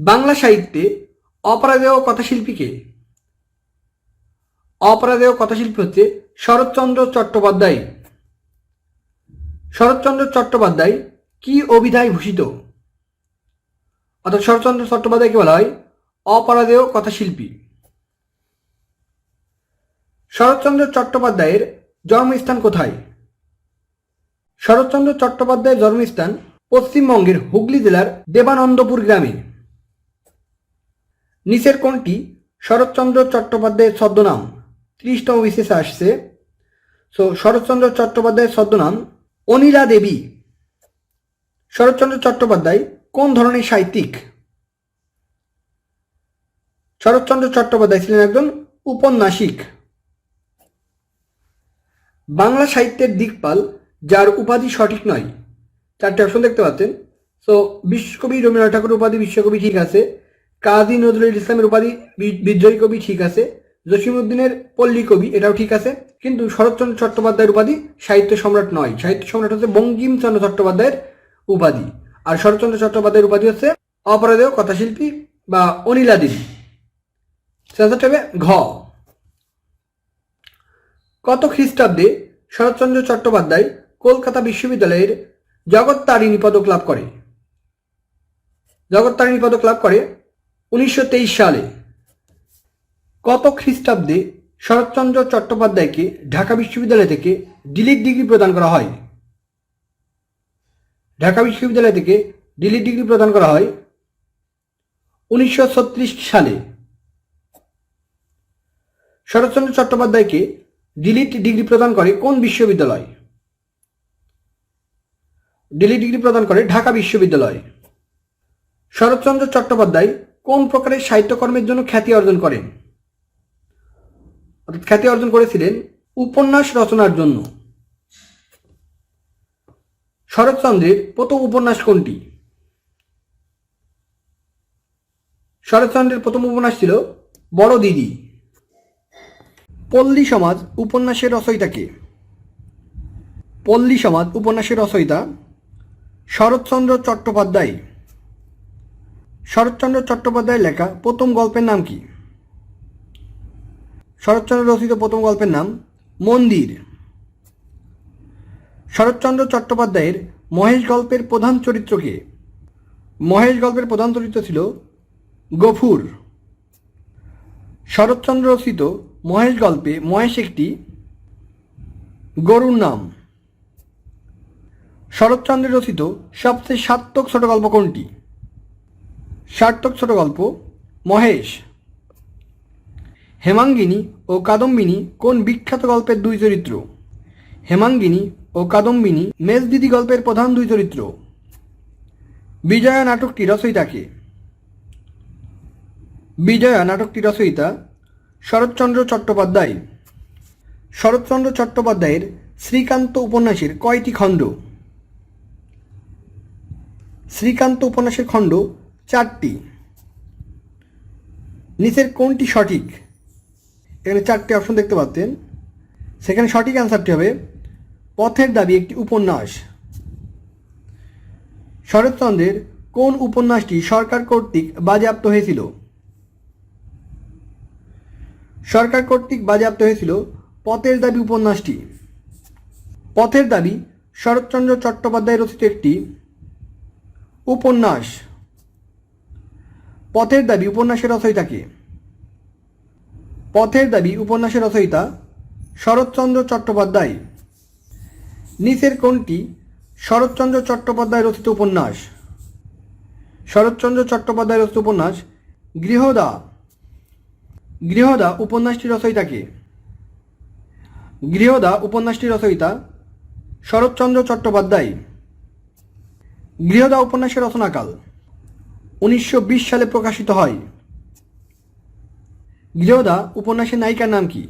বাংলা সাহিত্যে অপরাধেয় কথাশিল্পীকে অপরাধেয় কথাশিল্পী হচ্ছে শরৎচন্দ্র চট্টোপাধ্যায়। শরৎচন্দ্র চট্টোপাধ্যায় কি অভিধায় ভূষিত? অর্থাৎ শরৎচন্দ্র চট্টোপাধ্যায়কে বলা হয় অপরাধেয় কথাশিল্পী। শরৎচন্দ্র চট্টোপাধ্যায়ের জন্মস্থান কোথায়? শরৎচন্দ্র চট্টোপাধ্যায়ের জন্মস্থান পশ্চিমবঙ্গের হুগলি জেলার দেবানন্দপুর গ্রামে। নিচের কোনটি শরৎচন্দ্র চট্টোপাধ্যায়ের ছদ্মনাম। ত্রিশতম বিশেষে আসছে। সো শরৎচন্দ্র চট্টোপাধ্যায়ের ছদ্মনাম অনিলা দেবী। শরৎচন্দ্র চট্টোপাধ্যায় কোন ধরনের সাহিত্যিক? শরৎচন্দ্র চট্টোপাধ্যায় ছিলেন একজন উপন্যাসিক। বাংলা সাহিত্যের দিকপাল, যার উপাধি সঠিক নয়। চারটে অপশন দেখতে পাচ্ছেন। সো বিশ্বকবি রবীন্দ্রনাথ ঠাকুর উপাধি বিশ্বকবি ঠিক আছে। কাজী নজরুল ইসলামের উপাধি বিদ্রোহী কবি ঠিক আছে, জসিমউদ্দিনের পল্লী কবি এটাও ঠিক আছে, কিন্তু শরৎচন্দ্র চট্টোপাধ্যায়ের উপাধি সাহিত্য সম্রাট নয়। সাহিত্য সম্রাট হচ্ছে বঙ্কিমচন্দ্র চট্টোপাধ্যায়ের উপাধি। আর শরৎচন্দ্র চট্টোপাধ্যায়ের উপাধি হচ্ছে অপরাধেয় কথাশিল্পী বা অনিলা দেবী হবে ঘ। কত খ্রিস্টাব্দে শরৎচন্দ্র চট্টোপাধ্যায় কলকাতা বিশ্ববিদ্যালয়ের জগত্তারিণী পদক লাভ করে? জগত্তারিণী পদক লাভ করে উনিশশো তেইশ সালে কত খ্রিস্টাব্দে শরৎচন্দ্র চট্টোপাধ্যায়কে ঢাকা বিশ্ববিদ্যালয় থেকে ডিলিট ডিগ্রি প্রদান করা হয়? ঢাকা বিশ্ববিদ্যালয় থেকে ডিলিট ডিগ্রি প্রদান করা হয় উনিশশো ছত্রিশ সালে। শরৎচন্দ্র চট্টোপাধ্যায়কে ডিলিট ডিগ্রি প্রদান করে কোন বিশ্ববিদ্যালয়? ডিলিট ডিগ্রি প্রদান করে ঢাকা বিশ্ববিদ্যালয়। শরৎচন্দ্র চট্টোপাধ্যায় কোন প্রকারের সাহিত্যকর্মের জন্য খ্যাতি অর্জন করেন? অর্থাৎ খ্যাতি অর্জন করেছিলেন উপন্যাস রচনার জন্য। শরৎচন্দ্রের প্রথম উপন্যাস কোনটি? শরৎচন্দ্রের প্রথম উপন্যাস ছিল বড় দিদি। পল্লী সমাজ উপন্যাসের রচয়িতাকে পল্লী সমাজ উপন্যাসের রচয়িতা শরৎচন্দ্র চট্টোপাধ্যায়। শরৎচন্দ্র চট্টোপাধ্যায়ের লেখা প্রথম গল্পের নাম কি? শরৎচন্দ্র রচিত প্রথম গল্পের নাম মন্দির। শরৎচন্দ্র চট্টোপাধ্যায়ের মহেশ গল্পের প্রধান চরিত্রকে মহেশ গল্পের প্রধান চরিত্র ছিল গফুর। শরৎচন্দ্র রচিত মহেশ গল্পে মহেশ একটি গরুর নাম। শরৎচন্দ্রের রচিত সবচেয়ে সার্থক ছোট গল্প কোনটি? সার্থক ছোট গল্প, মহেশ। হেমাঙ্গিনী ও কাদম্বিনী কোন বিখ্যাত গল্পের দুই চরিত্র? হেমাঙ্গিনী ও কাদম্বিনী মেজদিদি গল্পের প্রধান দুই চরিত্র। বিজয়া নাটকটি রচয়িতাকে। বিজয়া নাটকটি রচয়িতা শরৎচন্দ্র চট্টোপাধ্যায়। শরৎচন্দ্র চট্টোপাধ্যায়ের শ্রীকান্ত উপন্যাসের কয়টি খণ্ড? শ্রীকান্ত উপন্যাসের খণ্ড চারটি। নিচের কোনটি সঠিক? এখানে চারটি অপশন দেখতে পাচ্ছেন। সেখানে সঠিক অ্যান্সারটি হবে, পথের দাবি একটি উপন্যাস। শরৎচন্দ্রের কোন উপন্যাসটি সরকার কর্তৃক বাজেয়াপ্ত হয়েছিল? সরকার কর্তৃক বাজেয়াপ্ত হয়েছিল পথের দাবি উপন্যাসটি। পথের দাবি শরৎচন্দ্র চট্টোপাধ্যায় রচিত একটি উপন্যাস। পথের দাবি উপন্যাসের রচয়িতাকে পথের দাবি উপন্যাসের রচয়িতা শরৎচন্দ্র চট্টোপাধ্যায়। নিচের কোনটি শরৎচন্দ্র চট্টোপাধ্যায় রচিত উপন্যাস। শরৎচন্দ্র চট্টোপাধ্যায় রচিত উপন্যাস গৃহদা। গৃহদা উপন্যাসটি রচয়িতাকে গৃহদা উপন্যাসটি রচয়িতা শরৎচন্দ্র চট্টোপাধ্যায়। গৃহদা উপন্যাসের রচনাকাল। উনিশশো বিশ সালে প্রকাশিত হয়। গৃহদা উপন্যাসের নায়িকার নাম কি?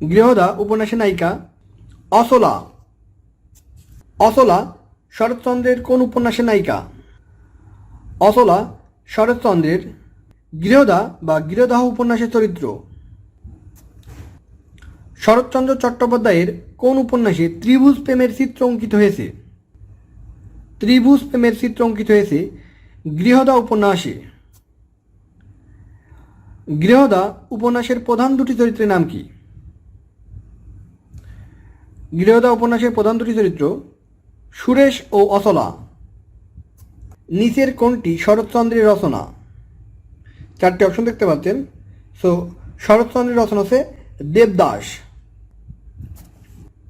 গৃহদা উপন্যাসের নায়িকা অসলা। অসলা শরৎচন্দ্রের কোন উপন্যাসের নায়িকা? অসলা শরৎচন্দ্রের গৃহদা বা গৃহদাহ উপন্যাসের চরিত্র। শরৎচন্দ্র চট্টোপাধ্যায়ের কোন উপন্যাসে ত্রিভুজ প্রেমের চিত্র অঙ্কিত হয়েছে? ত্রিভুজ প্রেমের চিত্র অঙ্কিত হয়েছে গৃহদা উপন্যাসে। গৃহদা উপন্যাসের প্রধান দুটি চরিত্রের নাম কি? গৃহদা উপন্যাসের প্রধান দুটি চরিত্র সুরেশ ও অচলা নিচের কোনটি শরৎচন্দ্রের রচনা। চারটি অপশন দেখতে পাচ্ছেন। সো শরৎচন্দ্রের রচনা আছে দেবদাস।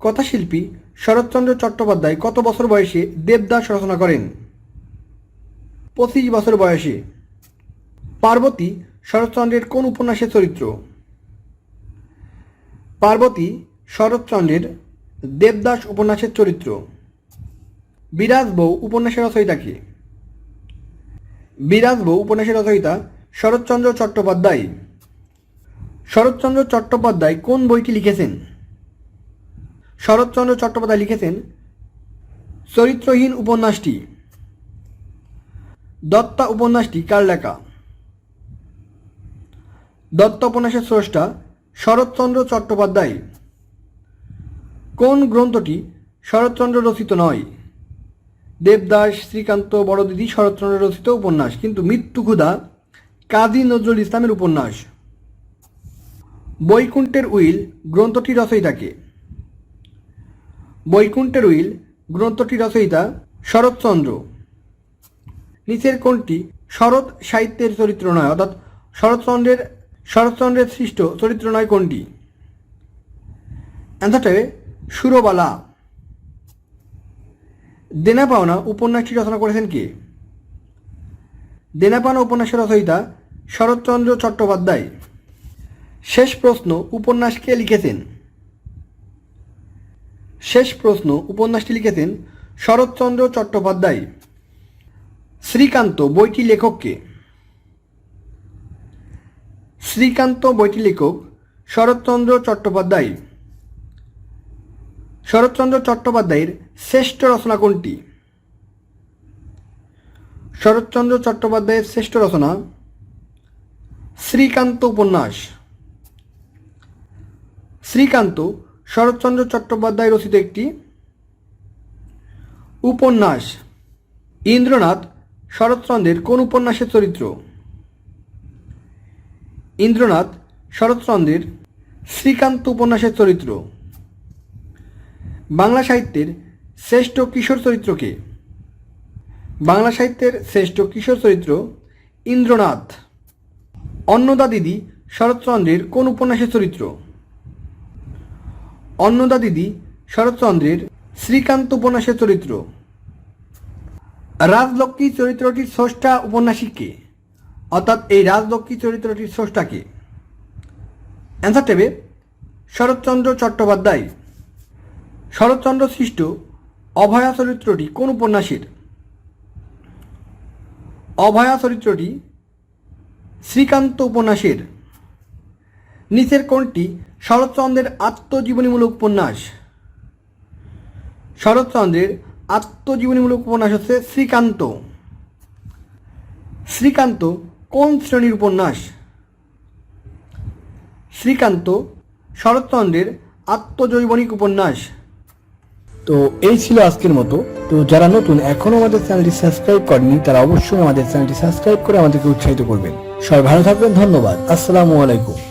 কথাশিল্পী শরৎচন্দ্র চট্টোপাধ্যায় কত বছর বয়সে দেবদাস রচনা করেন? পঁচিশ বছর বয়সে। পার্বতী শরৎচন্দ্রের কোন উপন্যাসের চরিত্র? পার্বতী শরৎচন্দ্রের দেবদাস উপন্যাসের চরিত্র। বিরাজ বউ উপন্যাসের রচয়িতা কে? বিরাজ বউ উপন্যাসের রচয়িতা শরৎচন্দ্র চট্টোপাধ্যায়। শরৎচন্দ্র চট্টোপাধ্যায় কোন বইটি লিখেছেন? শরৎচন্দ্র চট্টোপাধ্যায় লিখেছেন চরিত্রহীন উপন্যাসটি। দত্তা উপন্যাসটি কার লেখা? দত্ত উপন্যাসের স্রষ্টা শরৎচন্দ্র চট্টোপাধ্যায়। কোন গ্রন্থটি শরৎচন্দ্র রচিত নয়? দেবদাস, শ্রীকান্ত, বড়দিদি, শরৎচন্দ্র রচিত উপন্যাস, কিন্তু মৃত্যুক্ষুধা কাজী নজরুল ইসলামের উপন্যাস। বৈকুণ্ঠের উইল গ্রন্থটি রচয়িতাকে বৈকুণ্ঠের উইল গ্রন্থটি রচয়িতা শরৎচন্দ্র। নিচের কোনটি শরৎ সাহিত্যের চরিত্র নয় অর্থাৎ শরৎচন্দ্রের শরৎচন্দ্রের সৃষ্ট চরিত্র নয় কোনটি অ্যান্সারটা সুরবালা। দেনা পাওনা উপন্যাসটি রচনা করেছেন কে? দেনা পাওনা উপন্যাসের রচয়িতা শরৎচন্দ্র চট্টোপাধ্যায়। শেষ প্রশ্ন উপন্যাস কে লিখেছেন। শেষ প্রশ্ন উপন্যাসটি লিখেছেন শরৎচন্দ্র চট্টোপাধ্যায়। শ্রীকান্ত বইটি লেখককে শ্রীকান্ত বইটি লেখক শরৎচন্দ্র চট্টোপাধ্যায়। শরৎচন্দ্র চট্টোপাধ্যায়ের শ্রেষ্ঠ রচনা কোনটি? শরৎচন্দ্র চট্টোপাধ্যায়ের শ্রেষ্ঠ রচনা শ্রীকান্ত উপন্যাস। শ্রীকান্ত শরৎচন্দ্র চট্টোপাধ্যায় রচিত একটি উপন্যাস। ইন্দ্রনাথ শরৎচন্দ্রের কোন উপন্যাসের চরিত্র? ইন্দ্রনাথ, শরৎচন্দ্রের শ্রীকান্ত উপন্যাসের চরিত্র। বাংলা সাহিত্যের শ্রেষ্ঠ কিশোর চরিত্রকে বাংলা সাহিত্যের শ্রেষ্ঠ কিশোর চরিত্র ইন্দ্রনাথ। অন্নদা দিদি, শরৎচন্দ্রের কোন উপন্যাসের চরিত্র? অন্নদা দিদি, শরৎচন্দ্রের শ্রীকান্ত উপন্যাসের চরিত্র। রাজলক্ষ্মী চরিত্রটির স্রষ্টা উপন্যাসিক কে অর্থাৎ এই রাজলক্ষ্মী চরিত্রটির স্রষ্টা কে অ্যান্সার টেবে শরৎচন্দ্র চট্টোপাধ্যায়। শরৎচন্দ্র সৃষ্ট অভয়া চরিত্রটি কোন উপন্যাসের? অভয়া চরিত্রটি শ্রীকান্ত উপন্যাসের। নিচের কোনটি শরৎচন্দ্রের আত্মজীবনীমূলক উপন্যাস। শরৎচন্দ্রের আত্মজীবনীমূলক উপন্যাস হচ্ছে শ্রীকান্ত। শ্রীকান্ত কোন শ্রেণির উপন্যাস? শ্রীকান্ত শরৎচন্দ্রের আত্মজৈবনিক উপন্যাস। তো এই ছিল আজকের মতো। তো যারা নতুন এখনও আমাদের চ্যানেলটি সাবস্ক্রাইব করেনি তারা অবশ্যই আমাদের চ্যানেলটি সাবস্ক্রাইব করে আমাদেরকে উৎসাহিত করবেন। সবাই ভালো থাকবেন, ধন্যবাদ। আসসালামু আলাইকুম।